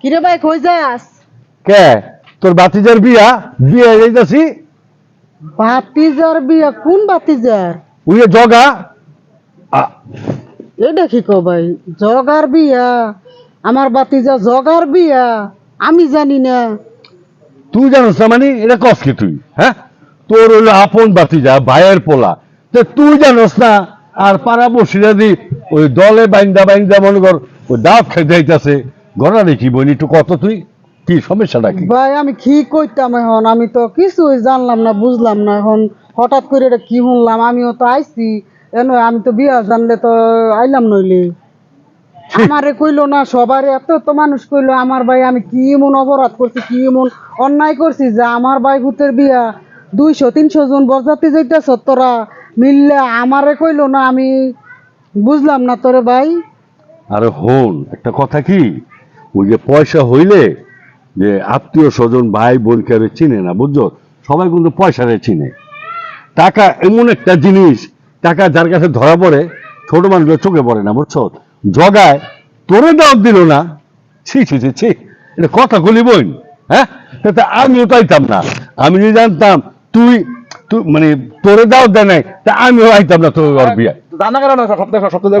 কিরে ভাই কই যাস? কে? তোর বাতিজার বিয়া? বিয়ে যাইতাছি? বাতিজার বিয়া? কোন বাতিজার উইয়ে জগা। আ- এটা কি কো ভাই জগার বিয়া আমার বাতিজা জগার বিয়া আমি জানি না। তুই জানোস না মানে এটা কস কি তুই হ্যাঁ? তোর হইল আপন বাতিজা ভাইয়ের পোলা। তো তুই জানোস না আর পাড়া বসিরা দি ওই দলে বাইন্দা বাইন্দা মনে কর ওই দাঁত খেতে যাইতাছে। ঘটনা দেখি বইনি একটু কত তুই? কি সমস্যাটা কি? ভাই আমি কি কইতাম এখন? আমি তো কিছুই জানলাম না বুঝলাম না এখন। হঠাৎ করে এটা কি শুনলাম? আমিও তো আইছি। এন আমি তো বিয়া জানলে তো আইলাম নইলে। আমারে কইলো না সবারে এত তো মানুষ কইলো আমার ভাই আমি কি এমন অপরাধ করছি কি এমন অন্যায় করছি যে আমার ভাই ভূতের বিয়া দুইশো তিনশো জন বরযাত্রী যাইতেছ তোরা মিললে আমারে কইলো না আমি বুঝলাম না তোরে ভাই। আরে হন, একটা কথা কি? ওই যে পয়সা হইলে যে আত্মীয় স্বজন ভাই বোনকে আরে চিনে না, বুঝছ? সবাই কিন্তু পয়সারে চিনে। টাকা এমন একটা জিনিস, টাকা যার কাছে ধরা পড়ে, ছোট মানুষের চোখে পড়ে না, বুঝছ? জগায়, তোরে দাওয়াত দিল না। ছি ছি ছি ছি, এটা কথা বলি বোন হ্যাঁ? আমিও তাইতাম না। আমি যদি জানতাম, তুই তুই মানে তোরে দাওয়াত দেয় নাই, তা আমিও আইতাম না তোর বিয়ে জানা গেল না সপ্তাহে সপ্তাহে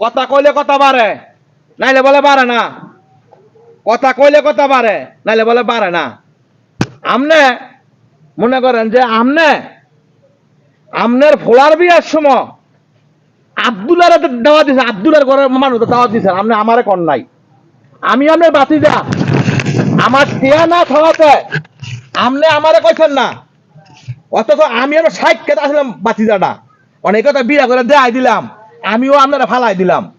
কথা কইলে কথা বাড়ে, নাইলে বলে বাড়ে না। কথা কইলে কথা বাড়ে, নাইলে বলে বাড়ে না। আমনে, মনে করেন যে আমনে, আমনের ফোলার বিয়ার সময় আব্দুলার দাওয়া দিছে আব্দুলার ঘরের মানুষ দাওয়া দিছে আপনি আমারে কর নাই। আমি আপনার বাতি যা আমার টিয়া না খাওয়াতে আমনে আমারে কইছেন না। অথচ আমি আরও ষাট কেটে আসলাম বাতিজাটা অনেক কথা বিয়া করে দেয় দিলাম। আমিও আপনারা ফালাই দিলাম।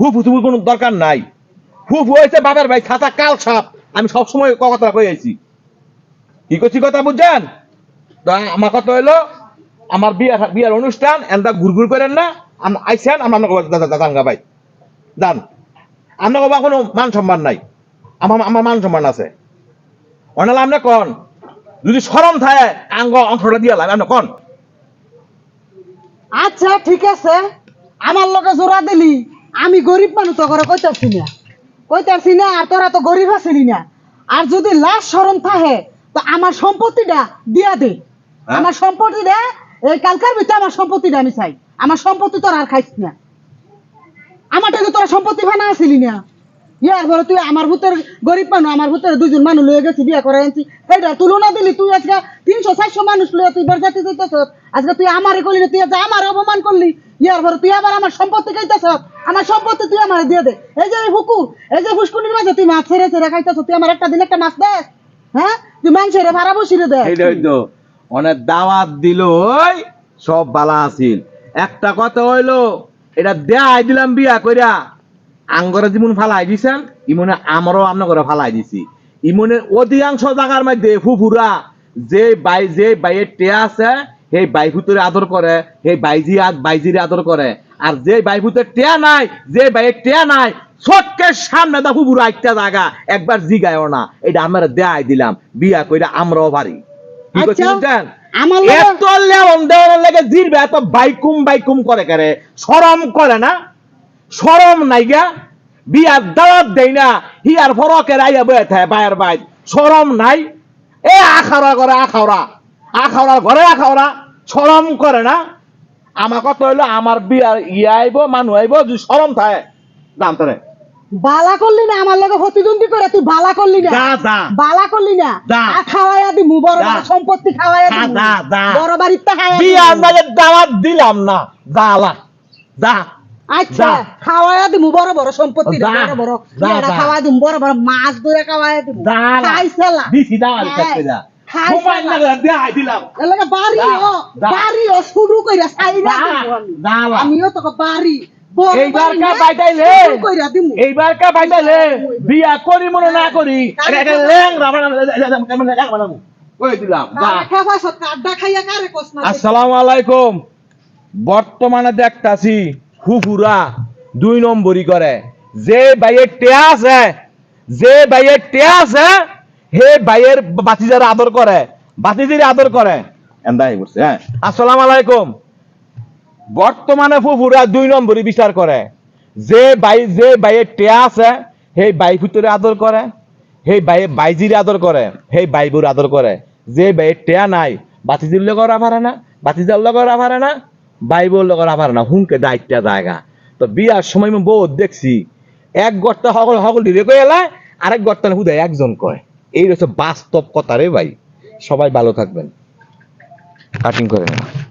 হুফ হুতুবুর কোনো দরকার নাই। হুফ হয়েছে বাবার ভাই, ছাতা কাল সাপ। আমি সবসময় কথা আইছি। কি করছি কথা বুঝছেন? আমার কথা হইল, আমার বিয়া বিয়ার অনুষ্ঠান এনটা ঘুরঘুর করেন না। আইছেন, আমরা ভাই। যান আপনাকে বা কোনো মান সম্মান নাই। আমার আমার মান সম্মান আছে। অনালে, আপনি কন? যদি সরম থাকে, আঙ্গ অংশটা দিয়ে লাগে আপনি কন? আচ্ছা ঠিক আছে। আমার লোকে জোড়া দিলি আমি গরিব মানুষ তো করে কইতাছি না। কইতাছি না আর তোরা তো গরিব আছিলি না। আর যদি লাশ স্মরণ থাকে তো আমার সম্পত্তিটা দিয়া দে। আমার সম্পত্তি সম্পত্তিটা এই কালকার ভিতরে আমার সম্পত্তিটা আমি চাই। আমার সম্পত্তি তোর আর খাইস না। আমারটা তো তোরা সম্পত্তি ভানা আসিলি না। ইয়ার তুই আমার ভূতের গরিব মানুষ আমার ভূতের দুজন মানুষ লয়ে গেছি করে আনছি। এইটা তুলনা দিলি, তুই আজকে তিনশো, চারশো মানুষ লয়ে তুই আজকে তুই করলি তুই আজকে আমার অপমান করলি। ইয়ার পরে তুই আবার আমার সম্পত্তি খাইতেছ? আমার সম্পত্তি তুই আমার দিয়ে দে। এই যে এই যে মাঝে তুই মাছ ছেড়ে ছেড়ে খাইতেছ, তুই আমার একটা দিন একটা মাছ দে। হ্যাঁ? তুই ভাড়া বসিরে দে। অনেক দাওয়াত দিল সব বালা আছিল। একটা কথা হইল, এটা দেয় দিলাম বিয়া কইরা। আঙ্গরে যেমন ফালাই দিছেন ইমনে আমারও আমরা করে ফালাই দিছি। ইমনে অধিকাংশ জায়গার মধ্যে ফুফুরা যে বাই যে বাইয়ের টেয়া আছে সেই বাইফুতরে আদর করে সেই বাইজি বাইজিরে আদর করে। আর যে বাইফুতের টেয়া নাই যে বাইয়ের টেয়া নাই চটকের সামনে দা ফুফুরা একটা জায়গা একবার জিগায়ও না। এটা আমরা দেয় দিলাম। বিয়া কইরা আমরাও পারি। আচ্ছা, এত লেবন দেওয়ার লাগে জিরবে এত বাইকুম বাইকুম করে করে। শরম করে না? শরম নাই গা। বিয়ার দাওয়াত দেই না হিয়ার ফরকের আইয়া বয়ে থাকে বায়ের বাইর। শরম নাই। এ আখাওড়া করে আখাওড়া আখাওড়ার ঘরে আখাওড়া শরম করে না। আমার কথা হইল আমার বিয়ার ইয়ে আইব মানুষ আইব যদি শরম থাকে। দাম তারে বালা করলি না আমার লগে প্রতিদ্বন্দ্বী করে তুই বালা করলি না। বালা করলি না। খাওয়াইয়া দিমু বড় বড় সম্পত্তি খাওয়াইয়া দিমু। বড় বাড়িতে খাওয়াইয়া বিয়া দিমু। আপনাকে দাওয়াত দিলাম না। জালা যা। আচ্ছা যা। খাওয়াইয়া দিমু বড় বড় সম্পত্তি। বড় দিমু বড় বড় মাছ ধরে খাওয়াইয়া দিমু। জালা দিছি দাওয়াত হ্যাঁ। করতে যা খাইছেলা। মোবাইল না করে দেখাই দিলাম। এলাকা বাড়ি যা, ও যা। বাড়ি ও শুরু কইরা সাইরা যা, দিমু আমি। জালা। আমিও তোকে বাড়ি এইবার কা বাইটাইলে এইবার কা বাইটাইলে বিয়া করি মনে না করি এটা একটা ল্যাংরা বানাবো বানাবো কই দিলাম আসসালামু আলাইকুম। বর্তমানে দেখতাছি ফুফুরা দুই নম্বরই করে। যে বাইয়ের টেয়া আছে যে বাইয়ের টেয়া আছে হে বাইয়ের বাতিজার আদর করে বাতিজির আদর করে। এন্দাই বলছে হ্যাঁ। আসসালামু আলাইকুম। বর্তমানে ফুফুরা দুই নম্বরই বিচার করে। যে বাই যে বাইয়ের টেয়া আছে সেই বাই ফুতুরে আদর করে সেই বাইয়ে বাইজির আদর করে সেই বাইবুর আদর করে। যে বাইয়ের টেয়া নাই বাতিজির লগর পারে না বাতিজার লগর পারে না। বাইবুর লগর আবার না, হুনকে দায়িত্ব জায়গা তো বিয়ার সময় বউ দেখছি, এক গর্তা সকল সকল দিলে কই এলা আরেক গর্তা হুদায় একজন কয়। এই রয়েছে বাস্তব কথা রে ভাই। সবাই ভালো থাকবেন। কাটিং করে নেন।